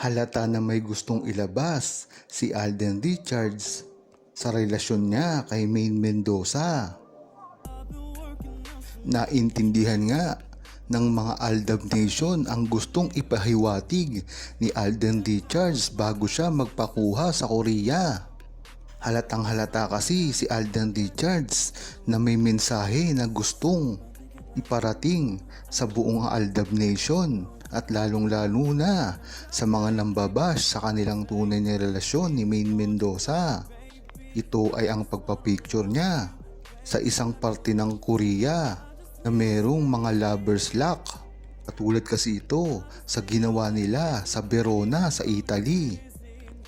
Halata na may gustong ilabas si Alden Richards sa relasyon niya kay Maine Mendoza. Naintindihan nga ng mga Aldab Nation ang gustong ipahiwatig ni Alden Richards bago siya magpakuha sa Korea. Halatang halata kasi si Alden Richards na may mensahe na gustong iparating sa buong Aldab Nation at lalong lalo na sa mga nambabash sa kanilang tunay na relasyon ni Maine Mendoza. Ito ay ang pagpapicture niya sa isang parte ng Korea na merong mga lovers lock. Katulad kasi ito sa ginawa nila sa Verona sa Italy.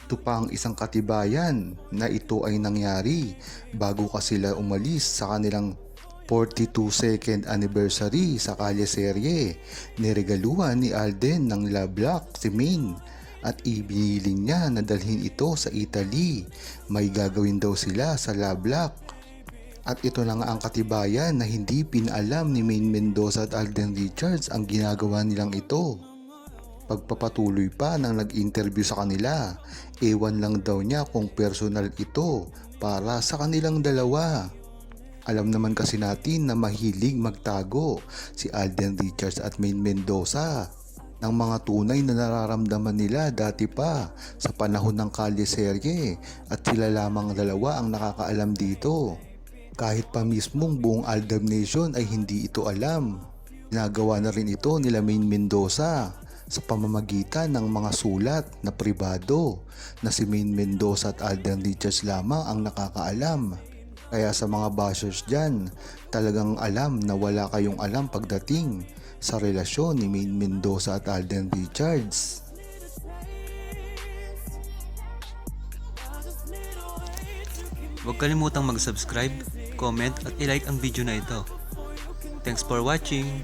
Ito pa ang isang katibayan na ito ay nangyari bago ka sila umalis sa kanilang 42 second anniversary sa Kalye Serye. Niregaluhan ni Alden ng love lock si Maine at ibiniling niya na dalhin ito sa Italy. May gagawin daw sila sa love lock. At ito na nga ang katibayan na hindi pinaalam ni Maine Mendoza at Alden Richards ang ginagawa nilang ito. Pagpapatuloy pa nang nag-interview sa kanila, ewan lang daw niya kung personal ito para sa kanilang dalawa. Alam naman kasi natin na mahilig magtago si Alden Richards at Maine Mendoza ng mga tunay na nararamdaman nila dati pa sa panahon ng kalye serye at sila lamang dalawa ang nakakaalam dito. Kahit pa mismong buong Aldab Nation ay hindi ito alam. Ginagawa na rin ito nila Maine Mendoza sa pamamagitan ng mga sulat na pribado na si Maine Mendoza at Alden Richards lamang ang nakakaalam. Kaya sa mga bashers dyan, talagang alam na wala kayong alam pagdating sa relasyon ni Maine Mendoza at Alden Richards. Huwag kalimutang mag-subscribe, comment at i-like ang video na ito. Thanks for watching!